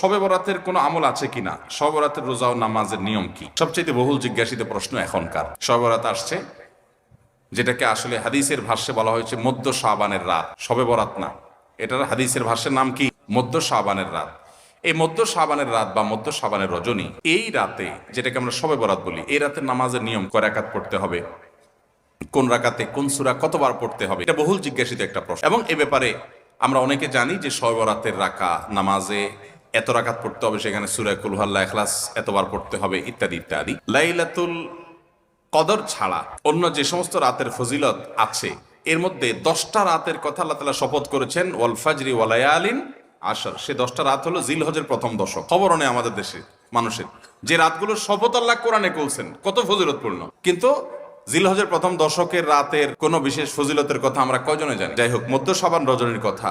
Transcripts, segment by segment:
শবে বরাতের কোনো আমল আছে কিনা? শবে বরাতের রোজা ও নামাজের নিয়ম কি? সবচেয়ে বহুল জিজ্ঞাসিত প্রশ্ন এখনকার। শবে বরাত আসছে, যেটাকে আসলে হাদিসের ভাষ্যে বলা হয়েছে মধ্য শাবানের রাত। শবে বরাত না, এটার হাদিসের ভাষ্যের নাম কি? মধ্য শাবানের রাত। এই মধ্য শাবানের রাত বা মধ্য শাবানের রজনী, এই রাতে, যেটাকে আমরা শবে বরাত বলি, এই রাতের নামাজের নিয়ম কয় রাকাত পড়তে হবে? কোন রাকাতে কোন সুরা কতবার পড়তে হবে? এটা বহুল জিজ্ঞাসিত একটা প্রশ্ন। এবং এ ব্যাপারে আমরা অনেকে জানি যে শবে বরাতের রাকা নামাজে এত রাকাত পড়তে হবে সেখানে সুরা কুলহাল্লা এখলাস এতবার পড়তে হবে, ইত্যাদি ইত্যাদি। লাইলাতুল কদর ছাড়া অন্য যে সমস্ত রাতের ফজিলত আছে, এর মধ্যে দশটা রাতের কথা আল্লাহ তালা শপথ করেছেন, ওয়াল ফাজরি ওয়ালায়ালিন আসর সে দশটা রাত হলো জিলহজের প্রথম দশক। খবর নেই আমাদের দেশে, মানুষের। যে রাতগুলো শপথ আল্লাহ কোরআনে করছেন, কত ফজিলতপূর্ণ। কিন্তু জিলহজের প্রথম দশকের রাতের কোনো বিশেষ ফজিলতের কথা আমরা কজনে জানি? যাই হোক মধ্য সাবান রজনীর কথা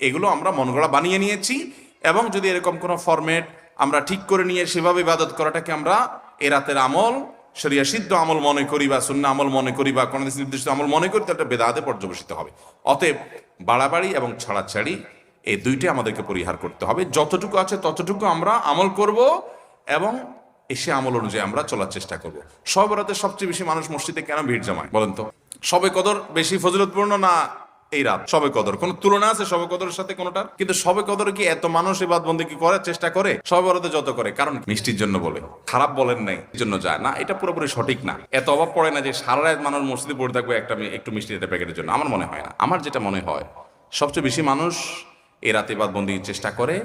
এগুলো আমরা মন গড়া বানিয়ে নিয়েছি এবং যদি এরকম কোনো ফরম্যাট আমরা ঠিক করে নিয়ে সেভাবে ইবাদত করাটাকে আমরা এ রাতের আমল, শরিয়া সিদ্ধ আমল মনে করি বা শূন্য আমল মনে করি বা কোনো নির্দিষ্ট আমল মনে করি তাহলে বেদাতে পর্যবেসিত হবে। অতএব বাড়াবাড়ি এবং ছাড়াছাড়ি এই দুইটি আমাদেরকে পরিহার করতে হবে। যতটুকু আছে ততটুকু আমরা আমল করব এবং এসে আমল অনুযায়ী আমরা চলার চেষ্টা করব। সব রাতে সবচেয়ে বেশি মানুষ মসজিদে কেন ভিড় জমায় বলেন তো? সবে কদর বেশি ফজিলতপূর্ণ না এই রাত, সবে কদর। কোন তুলনা আছে সবে কদরের সাথে কোনটার? কিন্তু সবে কদর কি এত মানুষ এবাদ বন্দি কি করার চেষ্টা করে? সবে বরাতে যত করে। কারণ মিষ্টির জন্য বলে। খারাপ বলেন নাই জন্য যায়। না, এটা পুরোপুরি সঠিক না। এত অভাব পড়ে না যে সারা রাত মানুষ মসজিদে পড়ে থাকবে একটা একটু মিষ্টি একটা প্যাকেটের জন্য। আমার মনে হয় না। আমার যেটা মনে হয়, সবচেয়ে বেশি মানুষ এ রাতে বাদ বন্দির চেষ্টা করে।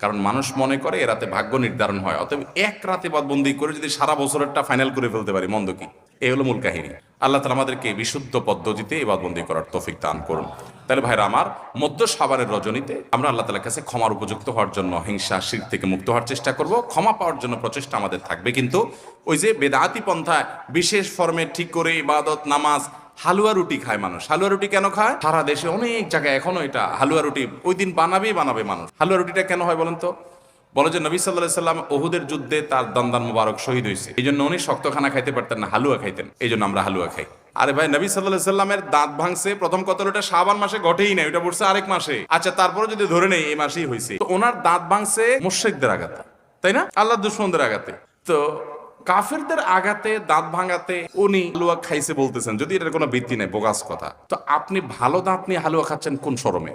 কারণ মানুষ মনে করে এ রাতে ভাগ্য নির্ধারণ হয়। অতএব এক রাতে বাদ বন্দি করে যদি সারা বছরেরটা ফাইনাল করে ফেলতে পারি, মন্দ কি? এই হলো মূল কাহিনী। আল্লাহ তালা আমাদেরকে বিশুদ্ধ পদ্ধতিতে এবাদ বন্দি করার তৌফিক দান করুন। তাহলে ভাইরা আমার, মধ্য সাবানের রজনীতে আমরা আল্লাহ তালার কাছে ক্ষমার উপযুক্ত হওয়ার জন্য, হিংসা, শির থেকে মুক্ত হওয়ার চেষ্টা করব। ক্ষমা পাওয়ার জন্য প্রচেষ্টা আমাদের থাকবে। কিন্তু ওই যে বেদাতি পন্থায় বিশেষ ফর্মে ঠিক করে ইবাদত, নামাজ, হালুয়া রুটি খায় মানুষ। হালুয়া রুটি কেন খায়? সারা দেশে অনেক জায়গায় এখনও এটা হালুয়া রুটি ওই দিন বানাবেই বানাবে মানুষ। হালুয়া রুটিটা কেন হয় বলেন তো? বলে যে নবী সাল্লাহ সাল্লাম ওহুদের যুদ্ধে তার দন্দান মুবারক শহীদ হয়েছে এই জন্য উনি শক্ত খানা খাইতে পারতেন না, হালুয়া খাইতেন। এই জন্য আমরা হালুয়া খাই। আরে ভাই, নবী সাল্লাহ সাল্লামের দাঁত ভাঙছে, প্রথম কতল ওটা? শাবান মাসে ঘটেই নাই, ওটা পড়ছে আরেক মাসে। আচ্ছা তারপরে যদি ধরে নেই, এই মাসেই হয়েছে তো ওনার দাঁত ভাঙছে মুর্শেকদের আঘাতে, তাই না? আল্লাহ দুশ্মনদের আঘাতে। তো কাফেরদের আঘাতে, দাঁত ভাঙাতে উনি হালুয়া খাইছে বলতেছেন, যদি এটার কোনো ভিত্তি নেই, বোগাস কথা। তো আপনি ভালো দাঁত নিয়ে হালুয়া খাচ্ছেন কোন শরমে?